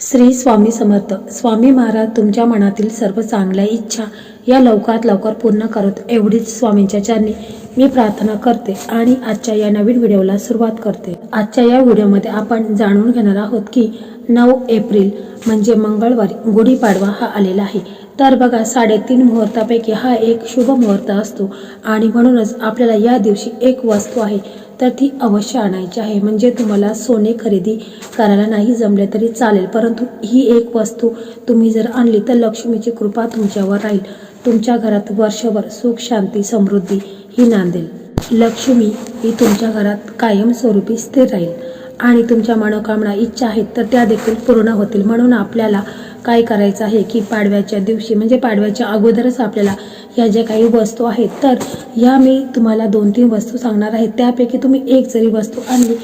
श्री स्वामी समर्थ. स्वामी महाराज तुमच्या मनातील सर्व चांगल्या इच्छा या लवकरात लवकर पूर्ण करत एवढीच स्वामींच्या चरणी मी प्रार्थना करते आणि आजच्या या नवीन व्हिडिओला सुरुवात करते. आजच्या या व्हिडिओमध्ये आपण जाणून घेणार आहोत की नऊ एप्रिल म्हणजे मंगळवारी गुढीपाडवा हा आलेला आहे. तर बघा साडेतीन मुहूर्तापैकी हा एक शुभ मुहूर्त असतो. आणि म्हणूनच आपल्याला या दिवशी एक वस्तू आहे तर ती अवश्य आणायची आहे. म्हणजे तुम्हाला सोने खरेदी करायला नाही जमले तरी चालेल परंतु ही एक वस्तू तुम्ही जर आणली तर लक्ष्मीची कृपा तुमच्यावर राहील. तुमच्या घरात वर्षभर सुख शांती समृद्धी ही नांदेल. लक्ष्मी ही तुमच्या घरात कायमस्वरूपी स्थिर राहील. आणि तुमच्या मनोकामना इच्छा आहेत तर त्या देखील पूर्ण होतील. म्हणून आपल्याला काय करायचं आहे की पाडव्याच्या दिवशी म्हणजे पाडव्याच्या अगोदरच आपल्याला ह्या ज्या काही वस्तू आहेत तर ह्या मी तुम्हाला दोन तीन वस्तू सांगणार आहेत त्यापैकी तुम्ही एक जरी वस्तू आणली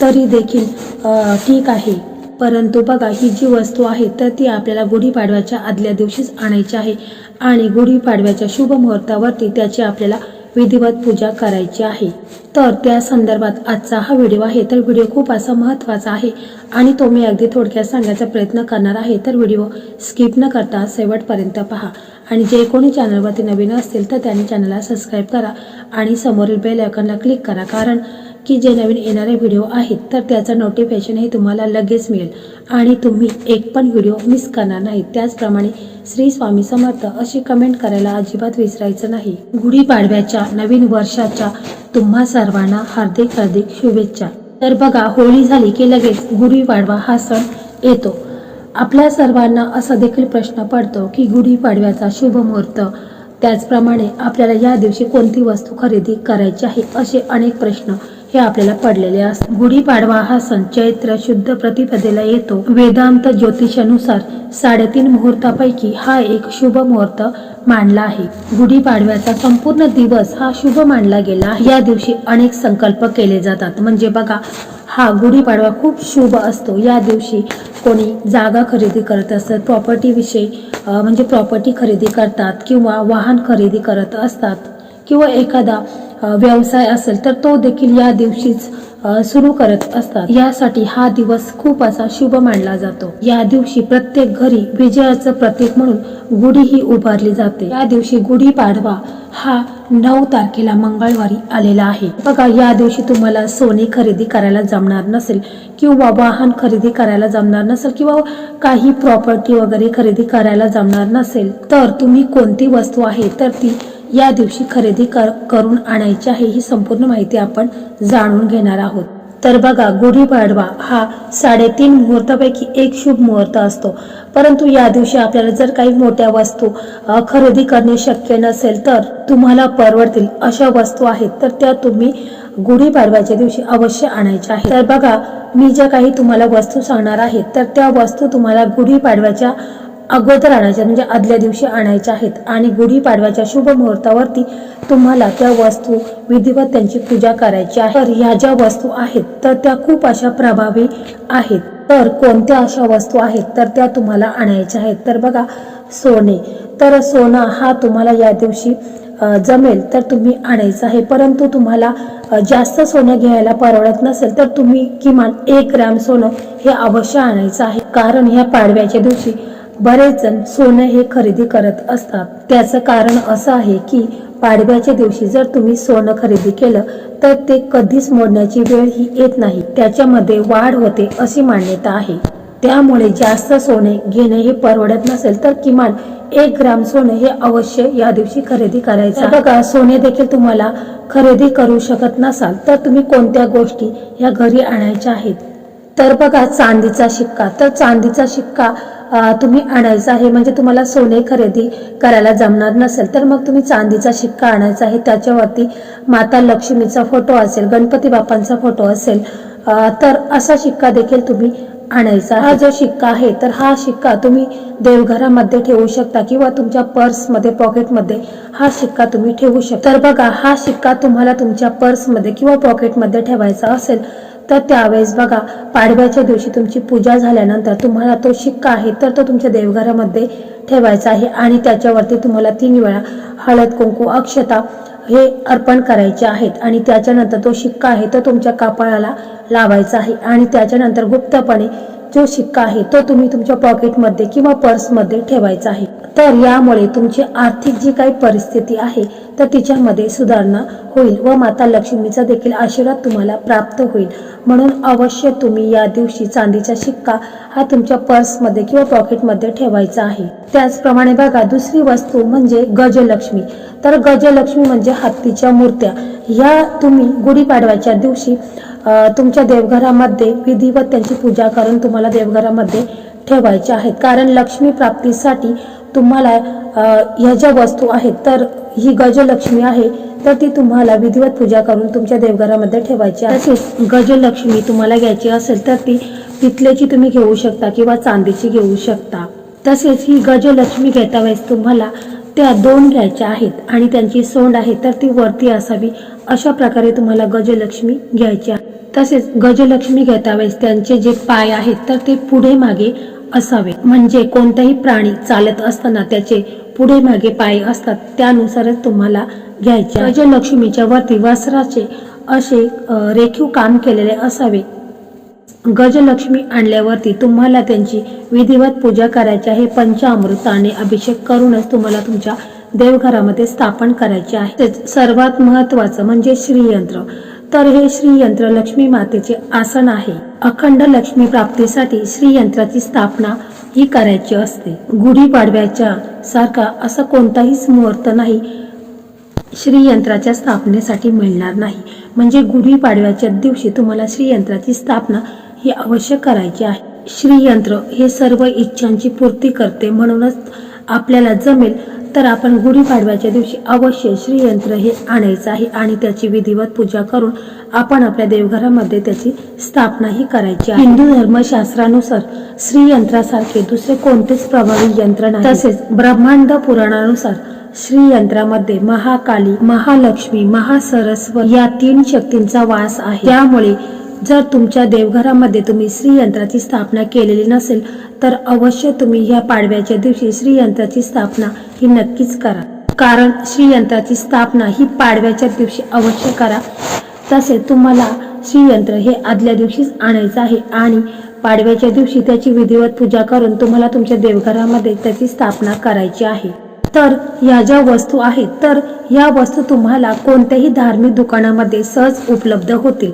तरी देखील ठीक आहे. परंतु बघा ही जी वस्तू आहे तर ती आपल्याला गुढीपाडव्याच्या आदल्या दिवशीच आणायची आहे. आणि गुढीपाडव्याच्या शुभ मुहूर्तावरती त्याची आपल्याला विधिवत पूजा करायची आहे. तर त्या संदर्भात आजचा हा व्हिडिओ आहे. तर व्हिडिओ खूप असा महत्त्वाचा आहे आणि तो मी अगदी थोडक्यात सांगायचा प्रयत्न करणार आहे. तर व्हिडिओ स्किप न करता शेवटपर्यंत पहा. आणि जे कोणी चॅनलवरती नवीन असतील तर त्यांनी चॅनलला सबस्क्राईब करा आणि समोरील बेल आयकॉनला क्लिक करा. कारण की जे नवीन येणारे व्हिडिओ आहेत तर त्याचं नोटिफिकेशन हे तुम्हाला लगेच मिळेल. आणि तुम्ही एक पण व्हिडिओ मिस करणार नाही. त्याचप्रमाणे श्री स्वामी समर्थ अशी कमेंट करायला अजिबात विसरायचं नाही. गुढीपाडव्याच्या नवीन वर्षाच्या तुम्हा सर्वांना हार्दिक हार्दिक शुभेच्छा. तर बघा होळी झाली की लगेच गुढीपाडवा हा सण येतो. आपल्या सर्वांना असा देखील प्रश्न पडतो की गुढीपाडव्याचा शुभ मुहूर्त त्याचप्रमाणे आपल्याला या दिवशी कोणती वस्तू खरेदी करायची आहे असे अनेक प्रश्न हे आपल्याला पडलेले असतात. गुढीपाडवा हा सण चैत्र शुद्ध प्रतिपदेला येतो. वेदांत ज्योतिषानुसार साडेतीन मुहूर्तापैकी हा एक शुभ मुहूर्त मानला आहे. गुढीपाडव्याचा संपूर्ण दिवस हा शुभ मानला गेला या दिवशी अनेक संकल्प केले जातात. म्हणजे बघा हा गुढीपाडवा खूप शुभ असतो. या दिवशी कोणी जागा खरेदी करत असतात प्रॉपर्टी विषयी म्हणजे प्रॉपर्टी खरेदी करतात किंवा वाहन खरेदी करत असतात किंवा एखादा व्यवसाय असेल तर तो देखील या दिवशीच सुरू करत असतात. यासाठी हा दिवस खूप असा शुभ मानला जातो. या दिवशी प्रत्येक घरी विजयाचं प्रतीक म्हणून गुढी ही उभारली जाते. या दिवशी गुढी पाडवा हा नऊ तारखेला मंगळवारी आलेला आहे. बघा या दिवशी तुम्हाला सोने खरेदी करायला जमणार नसेल किंवा वाहन खरेदी करायला जमणार नसेल किंवा काही प्रॉपर्टी वगैरे खरेदी करायला जमणार नसेल तर तुम्ही कोणती वस्तू आहे तर ती या दिवशी खरेदी कर करून आणायची आहे ही संपूर्ण माहिती आपण जाणून घेणार आहोत. तर बघा गुढीपाडवा हा साडेतीन मुहूर्तापैकी एक शुभ मुहूर्त असतो. परंतु या दिवशी आपल्याला जर काही मोठ्या वस्तू खरेदी करणे शक्य नसेल तर तुम्हाला परवडतील अशा वस्तू आहेत तर त्या तुम्ही गुढीपाडव्याच्या दिवशी अवश्य आणायच्या आहेत. तर बघा मी ज्या काही तुम्हाला वस्तू सांगणार आहेत तर त्या वस्तू तुम्हाला गुढीपाडव्याच्या अगोदर आणायच्या म्हणजे आदल्या दिवशी आणायच्या आहेत. आणि गुढीपाडव्याच्या शुभ मुहूर्तावरती तुम्हाला त्या वस्तू विधिवत त्यांची पूजा करायची आहे. तर ह्या ज्या वस्तू आहेत तर त्या खूप अशा प्रभावी आहेत. तर कोणत्या अशा वस्तू आहेत तर त्या तुम्हाला आणायच्या आहेत. तर बघा सोने. तर सोनं हा तुम्हाला या दिवशी जमेल तर तुम्ही आणायचं आहे. परंतु तुम्हाला जास्त सोनं घ्यायला परवडत नसेल तर तुम्ही किमान एक ग्रॅम सोनं हे अवश्य आणायचं आहे. कारण ह्या पाडव्याच्या दिवशी बरेच जण सोनं हे खरेदी करत असतात. त्याचं कारण असं आहे की पाडव्याच्या दिवशी जर तुम्ही सोनं खरेदी केलं तर ते कधीच मोडण्याची वेळ ही येत नाही. त्याच्यामध्ये वाढ होते अशी मान्यता आहे. त्यामुळे जास्त सोने घेणे हे परवडत नसेल तर किमान एक ग्राम सोने हे अवश्य या दिवशी खरेदी करायचं. बघा सोने देखील तुम्हाला खरेदी करू शकत नसाल तर तुम्ही कोणत्या गोष्टी या घरी आणायच्या आहेत? तर बघा चांदीचा शिक्का. तर चांदीचा शिक्का तुम्ही आणायचा आहे म्हणजे तुम्हाला सोने खरेदी करायला जमणार नसेल तर मग तुम्ही चांदीचा शिक्का आणायचा आहे. त्याच्यावरती माता लक्ष्मीचा फोटो असेल गणपती बाप्पांचा फोटो असेल तर असा शिक्का देखील तुम्ही आणायचा हा जो शिक्का आहे तर हा शिक्का तुम्ही देवघरामध्ये ठेवू शकता किंवा तुमच्या पर्समध्ये पॉकेटमध्ये हा शिक्का तुम्ही ठेवू शकता. तर बघा हा शिक्का तुम्हाला तुमच्या पर्समध्ये किंवा पॉकेटमध्ये ठेवायचा असेल तर त्यावेळेस बघा पाडव्याच्या दिवशी तुमची पूजा झाल्यानंतर तुम्हाला तो शिक्का आहे तर तो तुमच्या देवघरामध्ये ठेवायचा आहे आणि त्याच्यावरती तुम्हाला तीन वेळा हळद कुंकू अक्षता हे अर्पण करायचे आहेत. आणि त्याच्यानंतर तो शिक्का आहे तो तुमच्या कपाळाला लावायचा आहे. आणि त्याच्यानंतर गुप्तपणे जो शिक्का आहे तो तुम्ही तुमच्या पॉकेटमध्ये किंवा पर्समध्ये ठेवायचा आहे. तर यामुळे तुमची आर्थिक जी काही परिस्थिती आहे तर तिच्यामध्ये सुधारणा होईल व माता लक्ष्मीचा देखील आशीर्वाद तुम्हाला प्राप्त होईल. म्हणून अवश्य तुम्ही या दिवशी चांदीचा शिक्का हा तुमच्या पर्समध्ये किंवा पॉकेटमध्ये ठेवायचा आहे. त्याचप्रमाणे बघा दुसरी वस्तू म्हणजे गजलक्ष्मी. तर गजलक्ष्मी म्हणजे हत्तीच्या मूर्त्या. या तुम्ही गुढीपाडव्याच्या दिवशी तुमच्या देवघरामध्ये विधिवत त्यांची पूजा करून तुम्हाला देवघरामध्ये ठेवायच्या आहेत. कारण लक्ष्मी प्राप्तीसाठी तुम्हाला ह्या ज्या वस्तू आहेत तर ही गजलक्ष्मी आहे तर ती तुम्हाला विधिवत पूजा करून तुमच्या देवघरामध्ये ठेवायची आहे. तसेच गजलक्ष्मी तुम्हाला घ्यायची असेल तर ती पितलेची तुम्ही घेऊ शकता किंवा चांदीची घेऊ शकता. तसेच ही गजलक्ष्मी घेता वेळेस तुम्हाला त्या दोन घ्यायच्या आहेत आणि त्यांची सोंड आहे तर ती वरती असावी अशा प्रकारे तुम्हाला गजलक्ष्मी घ्यायची आहे. तसेच गजलक्ष्मी घेता त्यांचे जे पाय आहेत तर ते पुढे मागे असावे. म्हणजे कोणताही प्राणी चालत असताना त्याचे पुढे मागे पाय असतात त्यानुसारच तुम्हाला घ्यायचे गजलक्ष्मीच्या वरती वस्त्राचे असे रेखीव काम केलेले असावे. गजलक्ष्मी आणल्यावरती तुम्हाला त्यांची विधिवत पूजा करायची आहे. पंचामृताने अभिषेक करूनच तुम्हाला तुमच्या देवघरामध्ये स्थापन करायचे आहे. सर्वात महत्वाचं म्हणजे श्रीयंत्र. तर हे श्रीयंत्र लक्ष्मी मातेचे आसन आहे. अखंड लक्ष्मी प्राप्तीसाठी श्रीयंत्राची स्थापना ही करायची असते. गुढीपाडव्याच्या सारखा असा कोणताहीच मुहूर्त नाही श्रीयंत्राच्या स्थापनेसाठी मिळणार नाही. म्हणजे गुढीपाडव्याच्या दिवशी तुम्हाला श्रीयंत्राची स्थापना ही अवश्य करायची आहे. श्रीयंत्र हे सर्व इच्छांची पूर्ती करते म्हणूनच आपल्याला जमेल तर आपण गुढीपाडव्याच्या दिवशी अवश्य श्रीयंत्र हे आणायचं आहे आणि त्याची विधिवत पूजा करून आपण आपल्या देवघरामध्ये त्याची स्थापना ही करायची आहे. हिंदू धर्मशास्त्रानुसार श्रीयंत्रासारखे दुसरे कोणतेच प्रभावी यंत्र नाही. तसेच ब्रह्मांड पुराणानुसार श्रीयंत्रामध्ये महाकाली महालक्ष्मी महासरस्वती या तीन शक्तींचा वास आहे. त्यामुळे जर तुमच्या देवघरामध्ये तुम्ही श्रीयंत्राची स्थापना केलेली नसेल तर अवश्य तुम्ही ह्या पाडव्याच्या दिवशी श्रीयंत्राची स्थापना ही नक्कीच करा. कारण श्रीयंत्राची स्थापना ही पाडव्याच्या दिवशी अवश्य करा. तसेच तुम्हाला श्रीयंत्र हे आदल्या दिवशीच आणायचं आहे आणि पाडव्याच्या दिवशी त्याची विधिवत पूजा करून तुम्हाला तुमच्या देवघरामध्ये त्याची स्थापना करायची आहे. तर या ज्या वस्तू आहेत तर या वस्तू तुम्हाला कोणत्याही धार्मिक दुकानामध्ये सहज उपलब्ध होतील.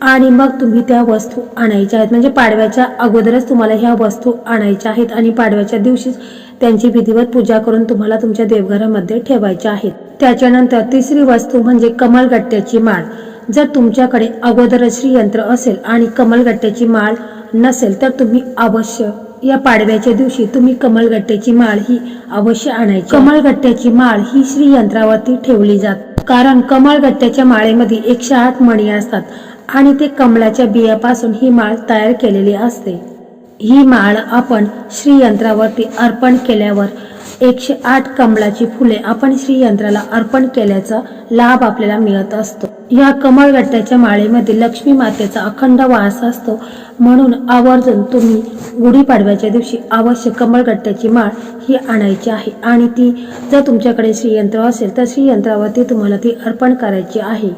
आणि मग तुम्ही त्या वस्तू आणायच्या आहेत. म्हणजे पाडव्याच्या अगोदरच तुम्हाला ह्या वस्तू आणायच्या आहेत आणि पाडव्याच्या दिवशीच त्यांची विधिवत पूजा करून तुम्हाला तुमच्या देवघरामध्ये ठेवायच्या आहेत. त्याच्यानंतर तिसरी वस्तू म्हणजे कमलगट्ट्याची माळ. जर तुमच्याकडे अगोदर श्रीयंत्र असेल आणि कमलगट्ट्याची माळ नसेल तर तुम्ही अवश्य या पाडव्याच्या दिवशी तुम्ही कमलगट्ट्याची माळ ही अवश्य आणायची. कमलगट्ट्याची माळ ही श्रीयंत्रावरती ठेवली जात. कारण कमळगट्ट्याच्या माळेमध्ये एकशे आठ मणी असतात. आणि ते कमळाच्या बियापासून ही माळ तयार केलेली असते. ही माळ आपण श्रीयंत्रावरती अर्पण केल्यावर एकशे आठ कमळाची फुले आपण श्रीयंत्राला अर्पण केल्याचा लाभ आपल्याला मिळत असतो. या कमळगट्ट्याच्या माळेमध्ये लक्ष्मी मातेचा अखंड वास असतो. म्हणून आवर्जून तुम्ही गुढीपाडव्याच्या दिवशी अवश्य कमळगट्ट्याची माळ ही आणायची आहे. आणि ती जर तुमच्याकडे श्रीयंत्र असेल तर श्रीयंत्रावरती तुम्हाला ती अर्पण करायची आहे.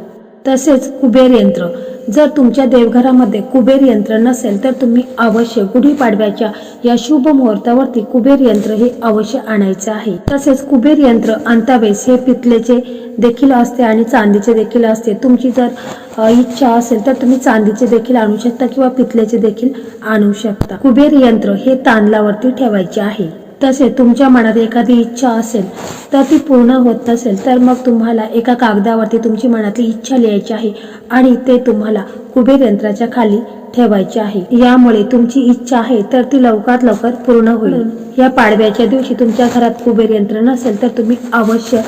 तसेच कुबेर यंत्र. जर तुमच्या देवघरामध्ये कुबेर यंत्र नसेल तर तुम्ही अवश्य गुढीपाडव्याच्या या शुभ मुहूर्तावरती कुबेर यंत्र हे अवश्य आणायचे आहे. तसेच कुबेर यंत्र आणतावेळेस हे पितलेचे देखील असते आणि चांदीचे देखील असते. तुमची जर इच्छा असेल तर तुम्ही चांदीचे देखील आणू शकता किंवा पितलेचे देखील आणू शकता. कुबेर यंत्र हे तांदलावरती ठेवायचे आहे. तसेच तुमच्या मनात एखादी इच्छा असेल तर ती पूर्ण होत नसेल तर मग तुम्हाला एका कागदावरती तुमची मनातली इच्छा लिहायची आहे आणि ते तुम्हाला कुबेर यंत्राच्या खाली ठेवायचे आहे. यामुळे तुमची इच्छा आहे तर ती लवकरात लवकर पूर्ण होईल. या पाडव्याच्या दिवशी तुमच्या घरात कुबेर यंत्र नसेल तर तुम्ही अवश्य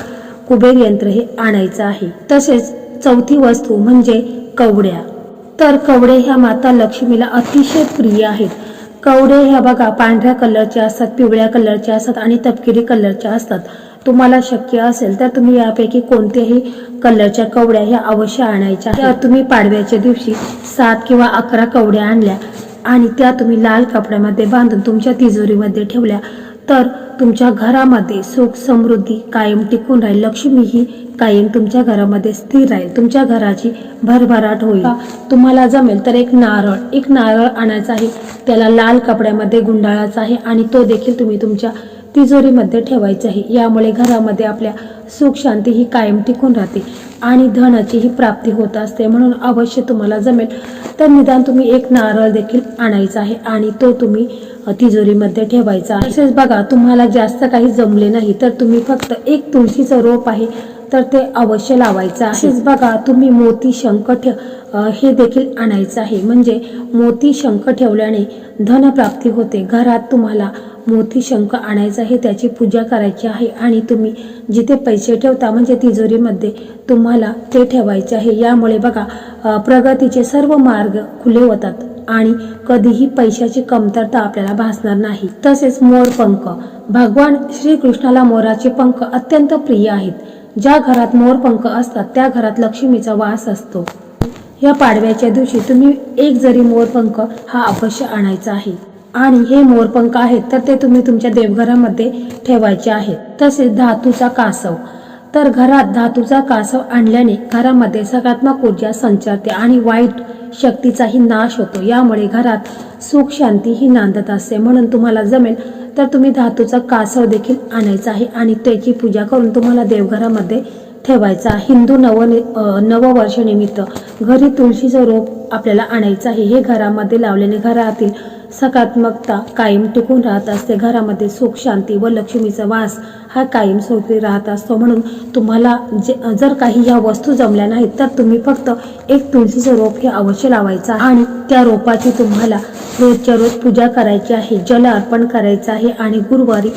कुबेर यंत्र हे आणायचं आहे. तसेच चौथी वस्तू म्हणजे कवड्या. तर कवडे ह्या माता लक्ष्मीला अतिशय प्रिय आहेत. कवडे ह्या बघा पांढऱ्या कलरच्या असतात पिवळ्या कलरच्या असतात आणि तपकिरी कलरच्या असतात. तुम्हाला शक्य असेल तर तुम्ही यापैकी कोणत्याही कलरच्या कवड्या ह्या अवश्य आणायच्या तर तुम्ही पाडव्याच्या दिवशी सात किंवा अकरा कवड्या आणल्या आणि त्या तुम्ही लाल कपड्यामध्ये बांधून तुमच्या तिजोरीमध्ये ठेवल्या. तर तुमच्या घरामध्ये सुख समृद्धी कायम टिकून राहील. लक्ष्मी ही कायम तुमच्या घरामध्ये स्थिर राहील. तुमच्या घराची भरभराट होईल. तुम्हाला जमेल तर एक नारळ. एक नारळ आणायचा आहे. त्याला लाल कपड्यामध्ये गुंडाळायचा आहे आणि तो देखील तुम्ही तुमच्या तिजोरीमध्ये ठेवायचं आहे. यामुळे घरामध्ये आपल्या सुख शांती ही कायम टिकून राहते आणि धनाची ही प्राप्ती होत असते. म्हणून अवश्य तुम्हाला जमेल तर निदान तुम्ही एक नारळ देखील आणायचा आहे आणि तो तुम्ही तिजोरीमध्ये ठेवायचा आहे. तसेच बघा तुम्हाला जास्त काही जमले नाही तर तुम्ही फक्त एक तुळशीचं रोप आहे तर ते अवश्य लावायचं आहे. तसेच बघा तुम्ही मोती शंख ठेव हे देखील आणायचं आहे. म्हणजे मोती शंख ठेवल्याने धनप्राप्ती होते. घरात तुम्हाला मोती शंख आणायचा आहे त्याची पूजा करायची आहे आणि तुम्ही जिथे पैसे ठेवता म्हणजे तिजोरीमध्ये तुम्हाला ते ठेवायचे आहे. यामुळे बघा प्रगतीचे सर्व मार्ग खुले होतात आणि कधीही पैशाची कमतरता आपल्याला भासणार नाही. तसेच मोरपंख भगवान श्रीकृष्णाला मोराचे पंख अत्यंत प्रिय आहेत. ज्या घरात मोरपंख असतात त्या घरात लक्ष्मीचा वास असतो. या पाडव्याच्या दिवशी तुम्ही एक जरी मोरपंख हा अवश्य आणायचा आहे. आणि हे मोरपंख आहेत तर ते तुम्ही तुमच्या देवघरामध्ये ठेवायचे आहेत. तसेच धातूचा कासव. तर घरात धातूचा कासव आणल्याने घरामध्ये सकारात्मक ऊर्जा संचारते आणि वाईट शक्तीचाही नाश होतो. यामुळे घरात सुख शांती ही नांदत असते. म्हणून तुम्हाला जमेल तर तुम्ही धातूचा कासव देखील आणायचा आहे आणि त्याची पूजा करून तुम्हाला देवघरामध्ये ठेवायचा हिंदू नव नववर्षनिमित्त घरी तुळशीचं रोप आपल्याला आणायचं आहे. हे घरामध्ये लावल्याने घरातील सकारात्मकता कायम टिकून राहत असते. घरामध्ये सुख शांती व लक्ष्मीचा वास हा कायम स्वरूपी राहत असतो. म्हणून तुम्हाला जे जर काही या वस्तू जमल्या नाहीत तर तुम्ही फक्त एक तुळशीचं रोप हे अवश्य लावायचं आणि त्या रोपाची तुम्हाला रोजच्या रोज पूजा करायची आहे. जल अर्पण करायचं आहे. आणि गुरुवारी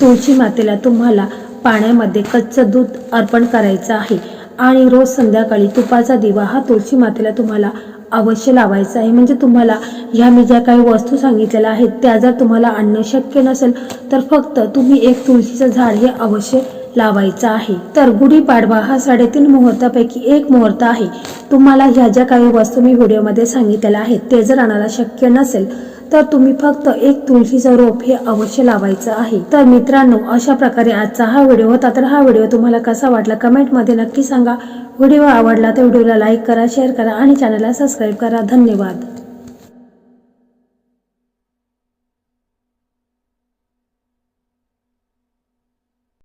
तुळशी मातेला तुम्हाला पाण्यामध्ये कच्चं दूध अर्पण करायचं आहे. आणि रोज संध्याकाळी तुपाचा दिवा हा तुळशी मातेला तुम्हाला अवश्य लावायचा आहे. म्हणजे तुम्हाला ह्या मी ज्या काही वस्तू सांगितलेल्या आहेत त्या जर तुम्हाला आणणं शक्य नसेल तर फक्त तुम्ही एक तुळशीचं झाड हे अवश्य लावायचं आहे. तर गुढीपाडवा हा साडेतीन मुहूर्तापैकी एक मुहूर्त आहे. तुम्हाला ह्या ज्या काही वस्तू मी व्हिडिओमध्ये सांगितलेल्या आहेत ते जर आणायला शक्य नसेल तर तुम्ही फक्त एक तुळशीचं रोप हे अवश्य लावायचं आहे. तर मित्रांनो अशा प्रकारे आजचा हा व्हिडिओ होता. तर हा व्हिडिओ तुम्हाला कसा वाटला कमेंटमध्ये नक्की सांगा. व्हिडिओ आवडला तर व्हिडिओला लाईक करा शेअर करा आणि चॅनलला सबस्क्राईब करा. धन्यवाद.